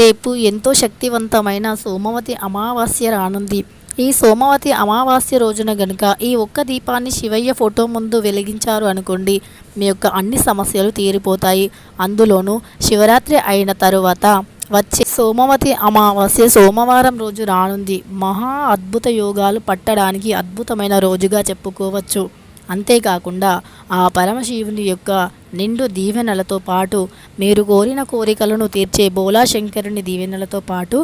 రేపు ఎంతో శక్తివంతమైన సోమవతి అమావాస్య రానుంది. ఈ సోమవతి అమావాస్య రోజున గనుక ఈ ఒక్క దీపాన్ని శివయ్య ఫోటో ముందు వెలిగించారు అనుకోండి మీ యొక్క అన్ని సమస్యలు తీరిపోతాయి. అందులోనూ శివరాత్రి అయిన తరువాత వచ్చే సోమవతి అమావాస్య సోమవారం రోజు రానుంది. మహా అద్భుత యోగాలు పట్టడానికి అద్భుతమైన రోజుగా చెప్పుకోవచ్చు. అంతేకాకుండా ఆ పరమశివుని యొక్క నిండు దీవెనలతో పాటు మీరు కోరిన కోరికలను తీర్చే బోలా శంకరుని దీవెనలతో పాటు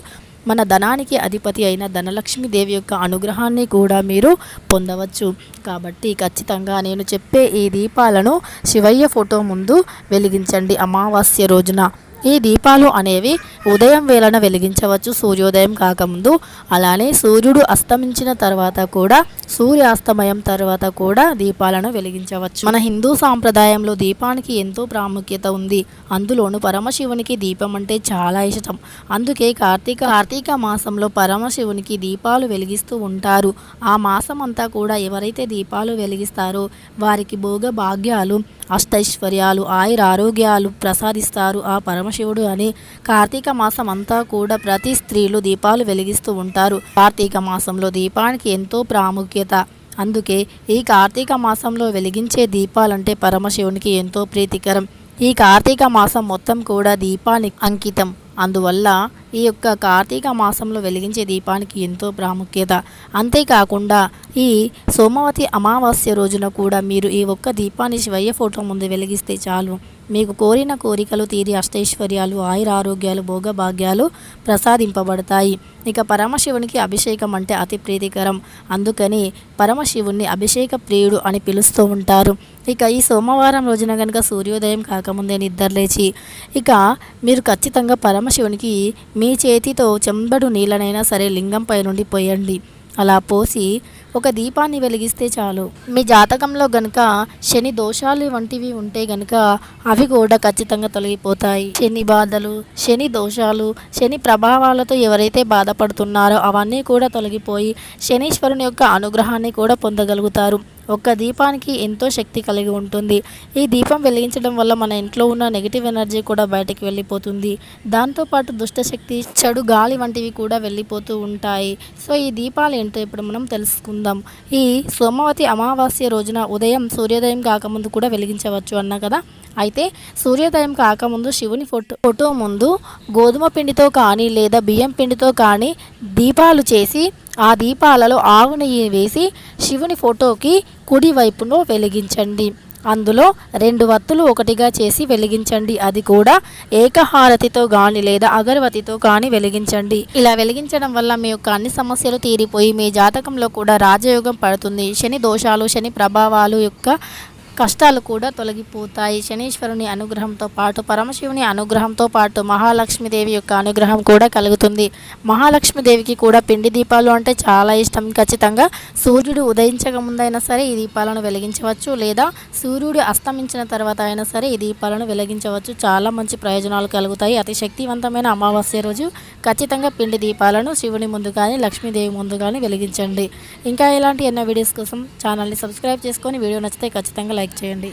మన ధనానికి అధిపతి అయిన ధనలక్ష్మీదేవి యొక్క అనుగ్రహాన్ని కూడా మీరు పొందవచ్చు. కాబట్టి ఖచ్చితంగా నేను చెప్పే ఈ దీపాలను శివయ్య ఫోటో ముందు వెలిగించండి అమావాస్య రోజున. ఈ దీపాలు అనేవి ఉదయం వేళన వెలిగించవచ్చు సూర్యోదయం కాకముందు. అలానే సూర్యుడు అస్తమించిన తర్వాత కూడా సూర్యాస్తమయం తర్వాత కూడా దీపాలను వెలిగించవచ్చు. మన హిందూ సాంప్రదాయంలో దీపానికి ఎంతో ప్రాముఖ్యత ఉంది. అందులోను పరమశివునికి దీపం అంటే చాలా ఇష్టం. అందుకే కార్తీక కార్తీక మాసంలో పరమశివునికి దీపాలు వెలిగిస్తూ ఉంటారు. ఆ మాసం అంతా కూడా ఎవరైతే దీపాలు వెలిగిస్తారో వారికి భోగ భాగ్యాలు అష్టైశ్వర్యాలు ఆయుర ఆరోగ్యాలు ప్రసాదిస్తారు ఆ పరమశివుడు అని కార్తీక మాసం అంతా కూడా ప్రతి స్త్రీలు దీపాలు వెలిగిస్తూ ఉంటారు. కార్తీక మాసంలో దీపానికి ఎంతో ప్రాముఖ్యత అందుకే ఈ కార్తీక మాసంలో వెలిగించే దీపాలంటే పరమశివునికి ఎంతో ప్రీతికరం. ఈ కార్తీక మాసం మొత్తం కూడా దీపానికి అంకితం. అందువల్ల ఈ యొక్క కార్తీక మాసంలో వెలిగించే దీపానికి ఎంతో ప్రాముఖ్యత. అంతేకాకుండా ఈ సోమవతి అమావాస్య రోజున కూడా మీరు ఈ ఒక్క దీపాన్ని శివయ్య ఫోటో ముందు వెలిగిస్తే చాలు. మీకు కోరిన కోరికలు తీరి అష్టైశ్వర్యాలు ఆయుర ఆరోగ్యాలు భోగభాగ్యాలు ప్రసాదింపబడతాయి. ఇక పరమశివునికి అభిషేకం అంటే అతి ప్రీతికరం. అందుకని పరమశివుణ్ణి అభిషేక ప్రియుడు అని పిలుస్తూ ఉంటారు. ఇక ఈ సోమవారం రోజున కనుక సూర్యోదయం కాకముందే నిద్రలేచి ఇక మీరు ఖచ్చితంగా పరమశివునికి మీ చేతితో చెంబడు నీళ్ళనైనా సరే లింగంపై నుండి పోయండి. అలా పోసి ఒక దీపాన్ని వెలిగిస్తే చాలు. మీ జాతకంలో గనుక శని దోషాలు వంటివి ఉంటే గనుక అవి కూడా ఖచ్చితంగా తొలగిపోతాయి. శని బాధలు శని దోషాలు శని ప్రభావాలతో ఎవరైతే బాధపడుతున్నారో అవన్నీ కూడా తొలగిపోయి శనీశ్వరుని యొక్క అనుగ్రహాన్ని కూడా పొందగలుగుతారు. ఒక్క దీపానికి ఎంతో శక్తి కలిగి ఉంటుంది. ఈ దీపం వెలిగించడం వల్ల మన ఇంట్లో ఉన్న నెగిటివ్ ఎనర్జీ కూడా బయటకు వెళ్ళిపోతుంది. దాంతోపాటు దుష్టశక్తి చెడు గాలి వంటివి కూడా వెళ్ళిపోతూ ఉంటాయి. సో ఈ దీపాలు ఏంటో ఇప్పుడు మనం తెలుసుకుందాం. ఈ సోమవతి అమావాస్య రోజున ఉదయం సూర్యోదయం కాకముందు కూడా వెలిగించవచ్చు అన్నా కదా? అయితే సూర్యోదయం కాకముందు శివుని ఫోటో ఫోటో ముందు గోధుమ పిండితో కానీ లేదా బియ్యం పిండితో కానీ దీపాలు చేసి ఆ దీపాలలో ఆవు నెయ్యి వేసి శివుని ఫోటోకి కుడి వైపును వెలిగించండి. అందులో రెండు వత్తులు ఒకటిగా చేసి వెలిగించండి. అది కూడా ఏకహారతితో కానీ లేదా అగరవతితో కానీ వెలిగించండి. ఇలా వెలిగించడం వల్ల మీ యొక్క అన్ని సమస్యలు తీరిపోయి మీ జాతకంలో కూడా రాజయోగం పడుతుంది. శని దోషాలు శని ప్రభావాలు యొక్క కష్టాలు కూడా తొలగిపోతాయి. శనీశ్వరుని అనుగ్రహంతో పాటు పరమశివుని అనుగ్రహంతో పాటు మహాలక్ష్మీదేవి యొక్క అనుగ్రహం కూడా కలుగుతుంది. మహాలక్ష్మీదేవికి కూడా పిండి దీపాలు అంటే చాలా ఇష్టం. ఖచ్చితంగా సూర్యుడు ఉదయించక ముందైనా సరే ఈ దీపాలను వెలిగించవచ్చు. లేదా సూర్యుడు అస్తమించిన తర్వాత అయినా సరే ఈ దీపాలను వెలిగించవచ్చు. చాలా మంచి ప్రయోజనాలు కలుగుతాయి. అతి శక్తివంతమైన అమావాస్య రోజు ఖచ్చితంగా పిండి దీపాలను శివుని ముందు కానీ లక్ష్మీదేవి ముందు కానీ వెలిగించండి. ఇంకా ఇలాంటి ఎన్నో వీడియోస్ కోసం ఛానల్ని సబ్స్క్రైబ్ చేసుకొని వీడియో నచ్చితే ఖచ్చితంగా లైక్ చేయండి.